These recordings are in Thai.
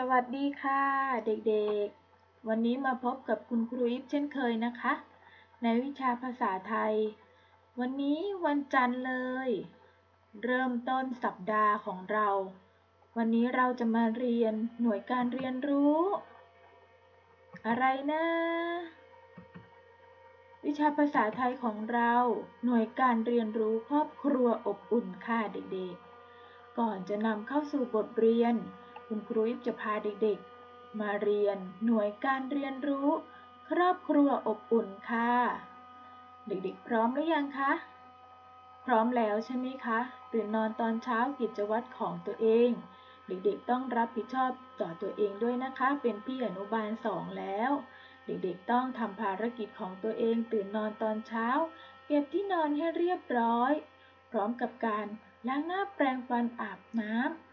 สวัสดีค่ะเด็กๆ วันนี้มาพบกับคุณครูอิฟเช่นเคยนะคะ ในวิชาภาษาไทย วันนี้วันจันทร์เลย เริ่มต้นสัปดาห์ของเรา วันนี้เราจะมาเรียนหน่วยการเรียนรู้ อะไรนะ วิชาภาษาไทยของเรา หน่วยการเรียนรู้ครอบครัวอบอุ่นค่ะเด็กๆ ก่อนจะนำเข้าสู่บทเรียน คุณครูอิฟจะพาเด็กๆ มาเรียนหน่วยการเรียนรู้ ครอบครัวอบอุ่นค่ะ เด็กๆ พร้อมหรือยังคะ พร้อมแล้วใช่ไหมคะตื่นนอนตอนเช้ากิจวัตรของตัวเอง เด็กๆ ต้องรับผิดชอบต่อตัวเองด้วยนะคะ เป็นพี่อนุบาลสองแล้ว เด็กๆ ต้องทำภารกิจของตัวเอง ตื่นนอนตอนเช้า เก็บที่นอนให้เรียบร้อย พร้อมกับการล้างหน้าแปรงฟันอาบน้ำ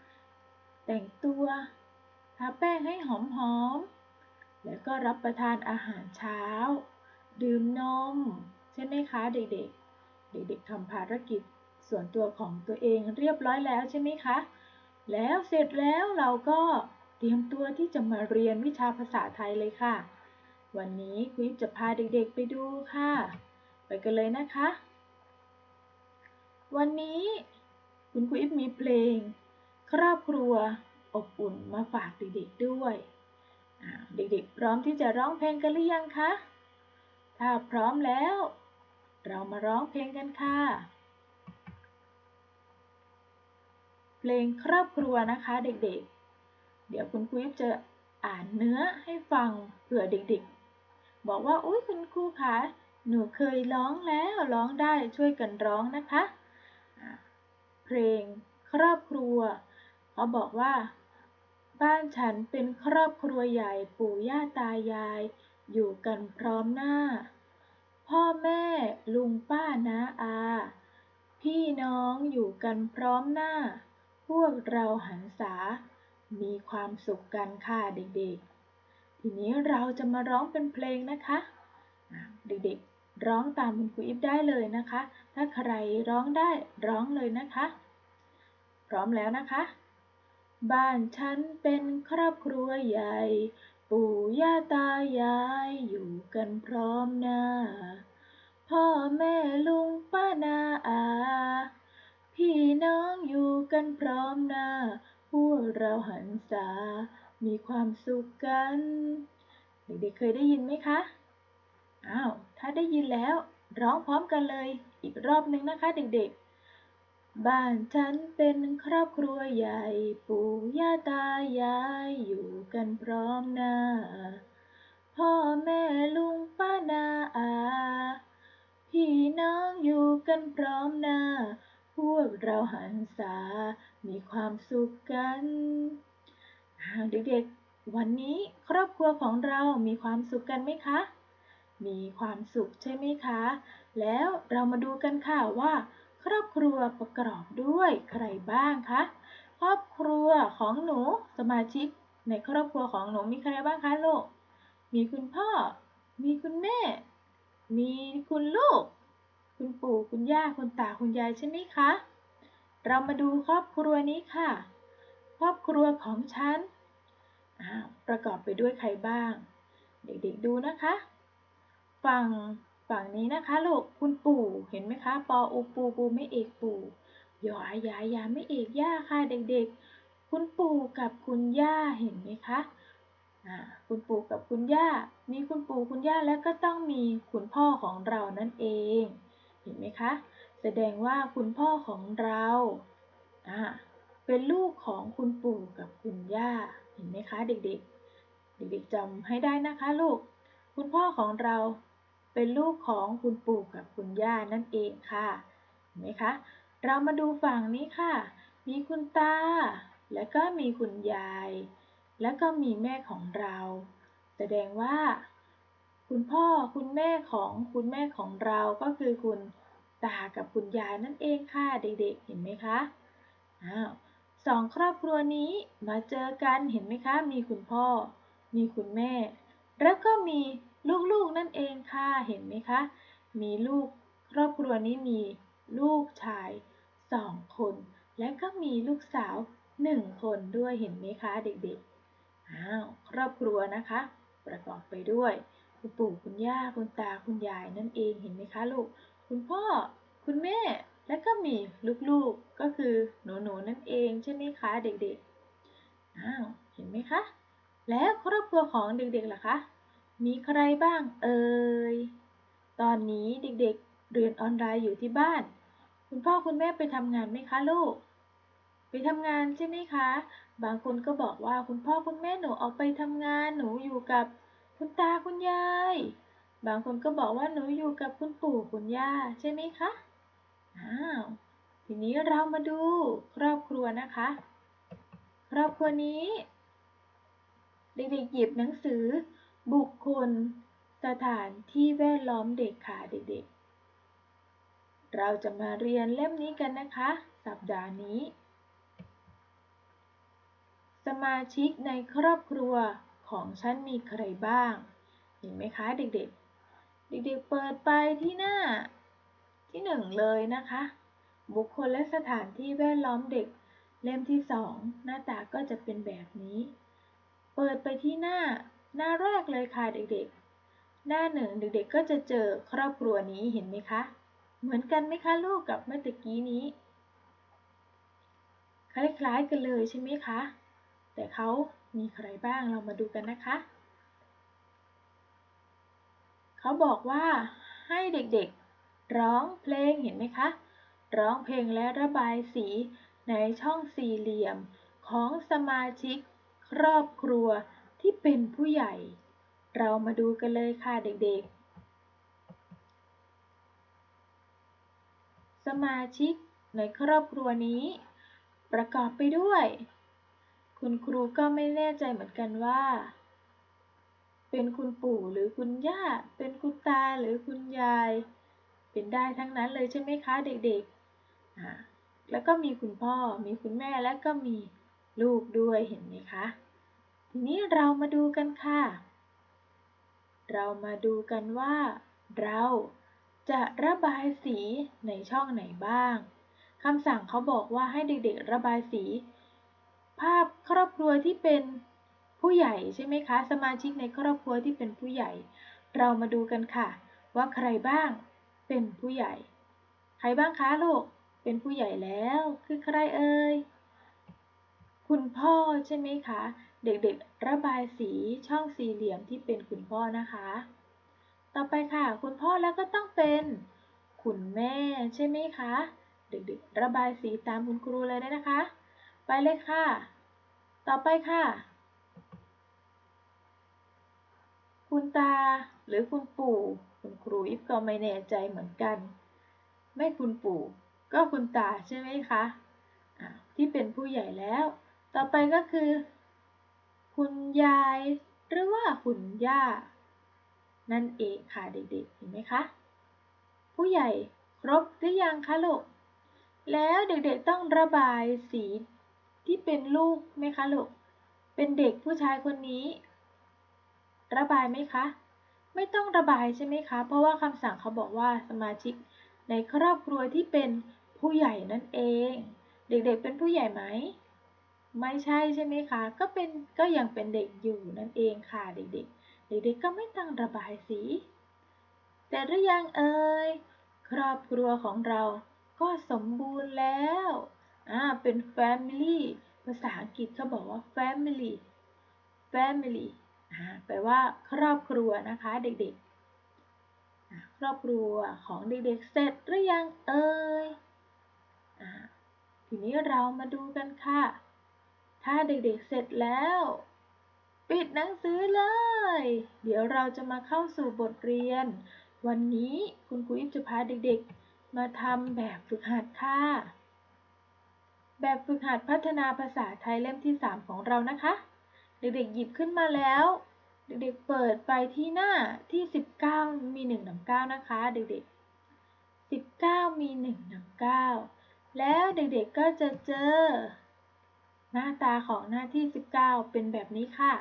แต่งตัว ทาแป้งให้หอมๆ แล้วก็รับประทานอาหารเช้า ดื่มนม ใช่ไหมคะเด็กๆ เด็กๆทำภารกิจส่วนตัวของตัวเองเรียบร้อยแล้วใช่ไหมคะ แล้วเสร็จแล้วเราก็เตรียมตัวที่จะมาเรียนวิชาภาษาไทยเลยค่ะ วันนี้ควิปจะพาเด็กๆไปดูค่ะ ไปกันเลยนะคะ วันนี้คุณควิปมีเพลง ครอบครัวอบอุ่นมาฝากเด็กๆด้วย เด็กๆ พร้อมที่จะร้องเพลงกันหรือยังคะ ถ้าพร้อมแล้ว เรามาร้องเพลงกันค่ะ เพลงครอบครัวนะคะเด็กๆ เดี๋ยวคุณครูจะอ่านเนื้อให้ฟังเผื่อเด็กๆ บอกว่าอุ้ยคุณครูคะหนูเคยร้องแล้วร้องได้ช่วยกันร้องนะคะ เพลงครอบครัว เขาบอกว่า บ้านฉันเป็นครอบครัวใหญ่ปู่ย่าตายาย อยู่กันพร้อมหน้า พ่อแม่ลุงป้าน้าอา พี่น้องอยู่กันพร้อมหน้า พวกเราหันษา มีความสุขกันค่ะเด็กๆ ทีนี้เราจะมาร้องเป็นเพลงนะคะ เด็กๆ ร้องตามคุณครูอิฟได้เลยนะคะ ถ้าใครร้องได้ร้องเลยนะคะ พร้อมแล้วนะคะ บ้านฉันเป็นครอบครัวใหญ่ ปู่ย่าตายายอยู่กันพร้อมหน้า พ่อแม่ลุงป้านาอา พี่น้องอยู่กันพร้อมหน้า พวกเราหันษา มีความสุขกัน เด็กๆเคยได้ยินไหมคะ อ้าว ถ้าได้ยินแล้ว ร้องพร้อมกันเลย อีกรอบนึงนะคะเด็กๆ บ้านฉันเป็นครอบครัวใหญ่ ปู่ย่าตายายอยู่กันพร้อมหน้า พ่อแม่ลุงป้านาอา พี่น้องอยู่กันพร้อมหน้า พวกเราหันษา มีความสุขกันเด็กๆ วันนี้ครอบครัวของเรามีความสุขกันไหมคะ มีความสุขใช่ไหมคะ แล้วเรามาดูกันค่ะว่า ครอบครัวประกอบด้วยใครบ้างคะ ครอบครัวของหนูสมาชิก ในครอบครัวของหนูมีใครบ้างคะลูก มีคุณพ่อ มีคุณแม่ มีคุณลูก คุณปู่คุณย่าคุณตาคุณยายใช่ไหมคะ เรามาดูครอบครัวนี้ค่ะ ครอบครัวของฉันประกอบไปด้วยใครบ้าง เด็กๆดูนะคะ ฝั่ง ฝั่งนี้นะคะลูกคุณปู่เห็นไหมคะปออูปูปูไม่เอกปู่ยออายายาไม่เอกย่าค่ะเด็กๆ คุณปู่กับคุณย่าเห็นไหมคะคุณปู่กับคุณย่า มีคุณปู่คุณย่าแล้วก็ต้องมีคุณพ่อของเรานั่นเอง เห็นไหมคะ แสดงว่าคุณพ่อของเราเป็นลูกของคุณปู่กับคุณย่า เห็นไหมคะ เด็กๆ เด็กๆจำให้ได้นะคะลูก คุณพ่อของเรา เป็นลูกของคุณปู่กับคุณย่านั่นเองค่ะเห็นไหมคะ เรามาดูฝั่งนี้ค่ะ มีคุณตา แล้วก็มีคุณยาย แล้วก็มีแม่ของเรา แสดงว่า คุณพ่อคุณแม่ของคุณแม่ของเราก็คือคุณตากับคุณยายนั่นเองค่ะเด็กๆ เห็นไหมคะอ้าวสองครอบครัวนี้มาเจอกันเห็นไหมคะ มีคุณพ่อ มีคุณแม่ แล้วก็มี ลูกๆนั่นเองค่ะเห็นไหมคะ มีลูกครอบครัวนี้มีลูกชายสองคน และก็มีลูกสาวหนึ่งคนด้วยเห็นไหมคะเด็กๆอ้าวครอบครัวนะคะ ประกอบไปด้วย คุณปู่คุณย่าคุณตาคุณยายนั่นเองเห็นไหมคะลูก คุณพ่อคุณแม่และก็มีลูกๆก็คือหนูๆนั่นเองใช่ไหมคะเด็กๆอ้าวเห็นไหมคะ แล้วครอบครัวของเด็กๆล่ะคะ มีใครบ้างเอ่ย ตอนนี้เด็กๆ เรียนออนไลน์อยู่ที่บ้าน คุณพ่อคุณแม่ไปทำงานไหมคะลูก ไปทำงานใช่ไหมคะ บางคนก็บอกว่าคุณพ่อคุณแม่หนูออกไปทำงานหนูอยู่กับคุณตาคุณยาย บางคนก็บอกว่าหนูอยู่กับคุณปู่คุณย่าใช่ไหมคะ อ้าว ทีนี้เรามาดูครอบครัวนะคะ ครอบครัวนี้ เด็กๆหยิบหนังสือ บุคคล สถานที่แวดล้อมเด็กค่ะเด็กๆ เราจะมาเรียนเล่มนี้กันนะคะ สัปดาห์นี้ สมาชิกในครอบครัวของฉันมีใครบ้าง เห็นไหมคะเด็กๆ เด็กๆ เปิดไปที่หน้า ที่หนึ่งเลยนะคะ บุคคลและสถานที่แวดล้อมเด็ก เล่มที่สองหน้าตาก็จะเป็นแบบนี้ เปิดไปที่หน้า หน้าแรกเลยค่ะเด็กๆ หน้าหนึ่งเด็กๆก็จะเจอครอบครัวนี้เห็นไหมคะ เหมือนกันไหมคะลูกกับเมื่อตะกี้นี้ คล้ายๆกันเลยใช่ไหมคะ แต่เขามีใครบ้างเรามาดูกันนะคะ เขาบอกว่าให้เด็กๆ ร้องเพลงเห็นไหมคะ ร้องเพลงและระบายสีในช่องสี่เหลี่ยมของสมาชิก ครอบครัว ที่เป็นผู้ใหญ่ เรามาดูกันเลยค่ะเด็กๆ สมาชิกในครอบครัวนี้ ประกอบไปด้วย คุณครูก็ไม่แน่ใจเหมือนกันว่า เป็นคุณปู่หรือคุณย่า เป็นคุณตาหรือคุณยาย เป็นได้ทั้งนั้นเลยใช่ไหมคะเด็กๆ แล้วก็มีคุณพ่อ มีคุณแม่และก็มีลูกด้วยเห็นไหมคะ ทีนี้เรามาดูกันค่ะ เรามาดูกันว่า เราจะระบายสีในช่องไหนบ้าง คำสั่งเขาบอกว่าให้เด็กๆระบายสี ภาพครอบครัวที่เป็นผู้ใหญ่ใช่ไหมคะ สมาชิกในครอบครัวที่เป็นผู้ใหญ่ เรามาดูกันค่ะ ว่าใครบ้างเป็นผู้ใหญ่ ใครบ้างคะลูก เป็นผู้ใหญ่แล้ว คือใครเอ่ย คุณพ่อใช่ไหมคะ เด็กๆ ระบายสีช่องสี่เหลี่ยมที่เป็นคุณพ่อนะคะ ต่อไปค่ะ คุณพ่อแล้วก็ต้องเป็นคุณแม่ใช่ไหมคะ เด็กๆ ระบายสีตามคุณครูเลยนะคะ ไปเลยค่ะ ต่อไปค่ะ คุณตาหรือคุณปู่ คุณครูอิฟก็ไม่แน่ใจเหมือนกัน ไม่คุณปู่ ก็คุณตาใช่ไหมคะะที่เป็นผู้ใหญ่แล้ว ต่อไปก็คือ คุณยายหรือว่าคุณย่า นั่นเองค่ะเด็กๆ เห็นไหมคะ ผู้ใหญ่ครบหรือยังคะลูก แล้วเด็กๆต้องระบายสีที่เป็นลูกไหมคะลูก เป็นเด็กผู้ชายคนนี้ ระบายไหมคะ ไม่ต้องระบายใช่ไหมคะ เพราะว่าคำสั่งเขาบอกว่าสมาชิกในครอบครัวที่เป็นผู้ใหญ่นั่นเอง เด็กๆเป็นผู้ใหญ่ไหม ไม่ใช่ใช่ไหมคะ ก็เป็นก็ยังเป็นเด็กอยู่นั่นเองค่ะเด็กๆ เด็กๆก็ไม่ต้องระบายสี แต่หรือยังเอ่ยครอบครัวของเราก็สมบูรณ์แล้วอ่าเป็น family ภาษาอังกฤษเขาบอกว่า family family อ่าแปลว่าครอบครัวนะคะเด็กๆ ครอบครัวของเด็กๆ เสร็จหรือยังเอ่ยอ่าทีนี้เรามาดูกันค่ะ ถ้าเด็กๆเสร็จแล้ว ปิดหนังสือเลย เดี๋ยวเราจะมาเข้าสู่บทเรียน วันนี้คุณครูอิฟจะพาเด็กๆ มาทำแบบฝึกหัดค่ะ แบบฝึกหัดพัฒนาภาษาไทยเล่มที่ 3 ของเรานะคะ เด็กๆหยิบขึ้นมาแล้ว เด็กๆเปิดไปที่หน้าที่ 19 มี1นำ9นะคะ เด็กๆ 19 มี1นำ9แล้วเด็กๆก็จะเจอ น้าตาของหน้าที่ 19 เป็นแบบนี้ค่ะ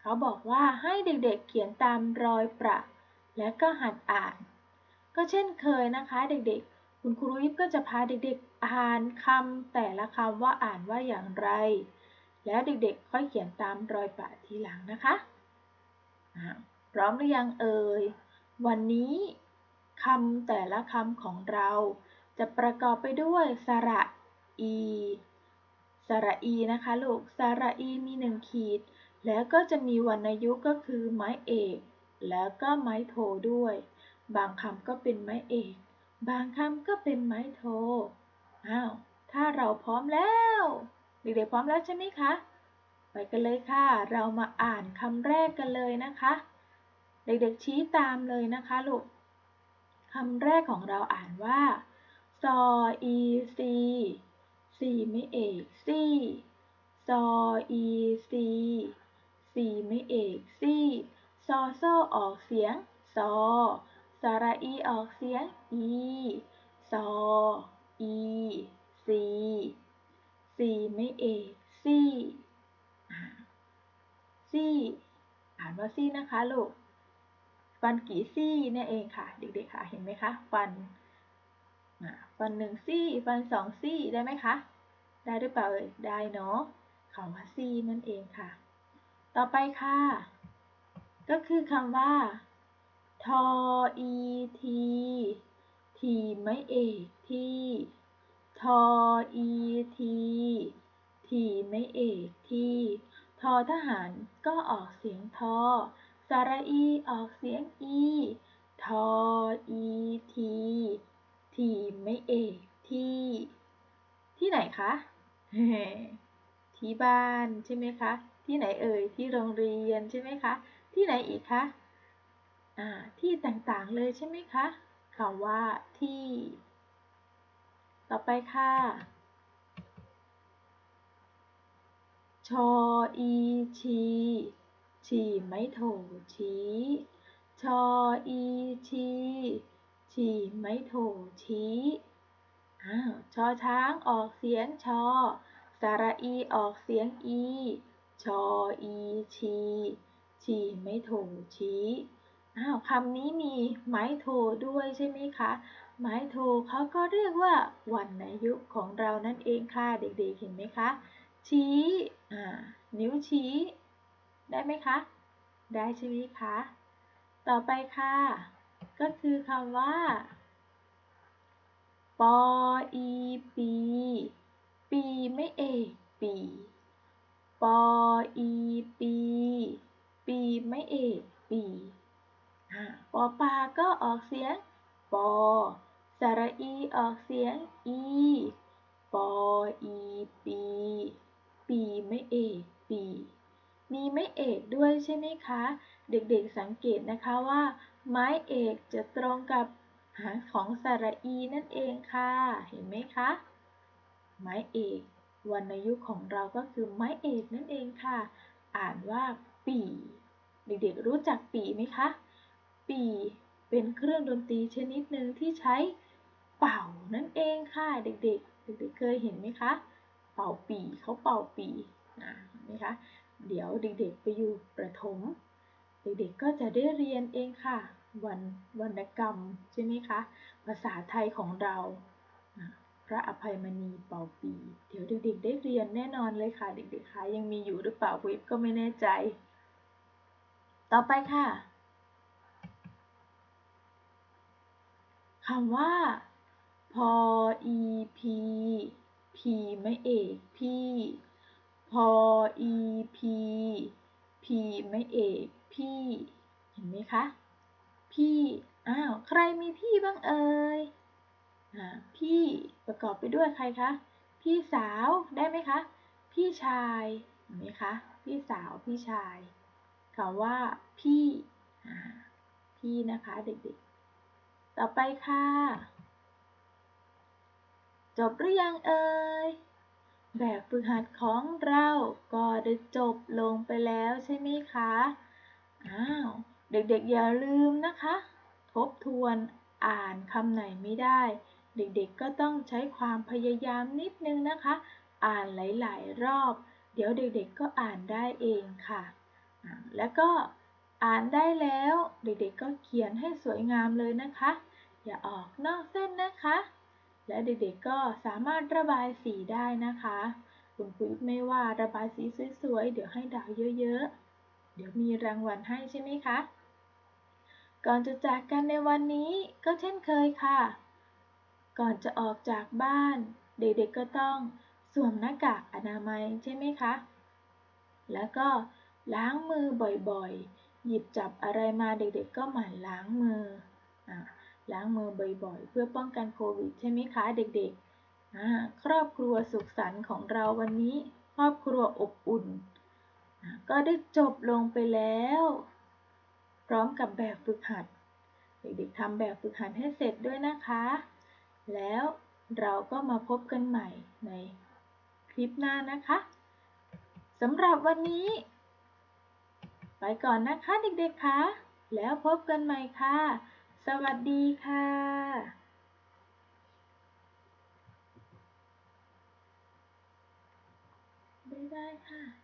เขาบอกว่าให้เด็กๆเขียนตามรอยประ และก็หัดอ่าน ก็เช่นเคยนะคะเด็กๆ คุณครูยิปก็จะพาเด็กๆ อ่านคำแต่ละคำว่าอ่านว่าอย่างไร แล้วเด็กๆ ค่อยเขียนตามรอยประทีหลังนะคะพร้อมหรือยังเอ่ย วันนี้คำแต่ละคำของเรา จะประกอบไปด้วยสระ อี สระอีนะคะลูก สระอีมีหนึ่งขีด แล้วก็จะมีวรรณยุกต์ก็คือไม้เอก แล้วก็ไม้โทด้วย บางคำก็เป็นไม้เอก บางคำก็เป็นไม้โท อ้าว ถ้าเราพร้อมแล้ว เด็กๆพร้อมแล้วใช่ไหมคะ ไปกันเลยค่ะ เรามาอ่านคำแรกกันเลยนะคะ เด็กๆชี้ตามเลยนะคะลูกคำแรกของเราอ่านว่าซออีซี ซีไม่เอกซีซออีซีซีไม่เอกซีซอโซออกเสียงซอสระอีออกเสียงอีซออีซีซีไม่เอกซีซีอ่านว่าซีนะคะลูกฟันกี่ซี่นี่เองค่ะ เด็กๆค่ะเห็นไหมคะ ฟันฟันหนึ่งซี่ ฟันสองซี่ได้ไหมคะ ได้หรือเปล่าเอ่ย ได้เนาะคำว่าซีนั่นเองค่ะ ต่อไปค่ะ ก็คือคำว่า ทออีทีทีไม่เอกที่ ทออีทีทีไม่เอกที่ ทอทหารก็ออกเสียงทอ สระอีออกเสียงอี ทออีทีทีไม่เอกที่ ที่ไหนคะ ที่บ้านใช่ไหมคะ ที่ไหนเอ่ย ที่โรงเรียนใช่ไหมคะ ที่ไหนอีกคะ อ่า ที่ต่างๆเลยใช่ไหมคะคำว่าที่ ต่อไปค่ะ ชออีชีชีไม่โถชี้ ชออีชีชีไม่โถชี้ อ้าวชอช้างออกเสียงชอ สระอีออกเสียงอี ชออีชี ชีไม่โถชี้อ้าวคำนี้มีไม้โทด้วยใช่ไหมคะ ไม้โทเขาก็เรียกว่าวรรณยุกต์ของเรานั่นเองค่ะเด็กๆเห็นไหมคะ ชี้อ่านิ้วชี้ ได้ไหมคะ ได้ใช่ไหมคะ ต่อไปค่ะ ก็คือคำว่า ปออีปี ปีไม่เอกปี ปออีปี ปีไม่เอกปีปอปาก็ออกเสียง ปอ สระอีออกเสียง อี ปออีปี ปีไม่เอกปี มีไม่เอกด้วยใช่ไหมคะ เด็กๆสังเกตนะคะว่า ไม้เอกจะตรงกับ หางของสระอีนั่นเองค่ะ เห็นไหมคะ ไม้เอกวรรณยุกต์ของเราก็คือไม้เอกนั่นเองค่ะ อ่านว่าปีเด็กๆรู้จักปีไหมคะ ปีเป็นเครื่องดนตรีชนิดหนึ่งที่ใช้เป่านั่นเองค่ะ เด็กๆ เด็กๆเคยเห็นไหมคะ เป่าปีเขาเป่าปีนะเห็นไหมคะ เดี๋ยวเด็กๆไปอยู่ประถม เด็กๆก็จะได้เรียนเองค่ะ วันวรรณกรรมใช่ไหมคะ ภาษาไทยของเรา พระอภัยมณีเป่าปี เดี๋ยวเด็กๆ ได้เรียนแน่นอนเลยค่ะ เด็กๆคะยังมีอยู่หรือเปล่าวิบก็ไม่แน่ใจ ต่อไปค่ะคำว่าพออีพีพีไม่เอกพี่พออีพีพีไม่เอกพี่ เห็นไหมคะ พี่ อ้าว ใครมีพี่บ้างเอ่ยอพี่ประกอบไปด้วยใครคะ พี่สาวได้ไหมคะ พี่ชายเห็นไหมคะ พี่สาว พี่ชายคำว่า พี่ พี่นะคะเด็กๆ ต่อไปค่ะ จบหรือยังเอ่ย แบบฝึกหัดของเรา ก็ได้จบลงไปแล้วใช่ไหมคะ อ้าว เด็กๆอย่าลืมนะคะ ทบทวนอ่านคำไหนไม่ได้ เด็กๆก็ต้องใช้ความพยายามนิดนึงนะคะ อ่านหลายๆรอบ เดี๋ยวเด็กๆก็อ่านได้เองค่ะ แล้วก็อ่านได้แล้วเด็กๆก็เขียนให้สวยงามเลยนะคะ อย่าออกนอกเส้นนะคะ และเด็กๆก็สามารถระบายสีได้นะคะคุณครูไม่ว่าระบายสีสวยๆ เดี๋ยวให้ดาวเยอะๆ เดี๋ยวมีรางวัลให้ใช่ไหมคะ ก่อนจะจากกันในวันนี้ก็เช่นเคยค่ะ ก่อนจะออกจากบ้าน เด็กๆก็ต้องสวมหน้ากากอนามัยใช่ไหมคะ แล้วก็ล้างมือบ่อยๆ หยิบจับอะไรมาเด็กๆก็หมั่นล้างมืออล้างมือบ่อยๆ เพื่อป้องกันโควิดใช่ไหมคะเด็กๆ ครอบครัวสุขสันต์ของเราวันนี้ ครอบครัวอบอุ่น ก็ได้จบลงไปแล้ว พร้อมกับแบบฝึกหัด เด็กๆทำแบบฝึกหัดให้เสร็จด้วยนะคะ แล้วเราก็มาพบกันใหม่ในคลิปหน้านะคะสำหรับวันนี้ ไปก่อนนะคะเด็กๆคะแล้วพบกันใหม่ค่ะ สวัสดีค่ะบ๊ายบายค่ะ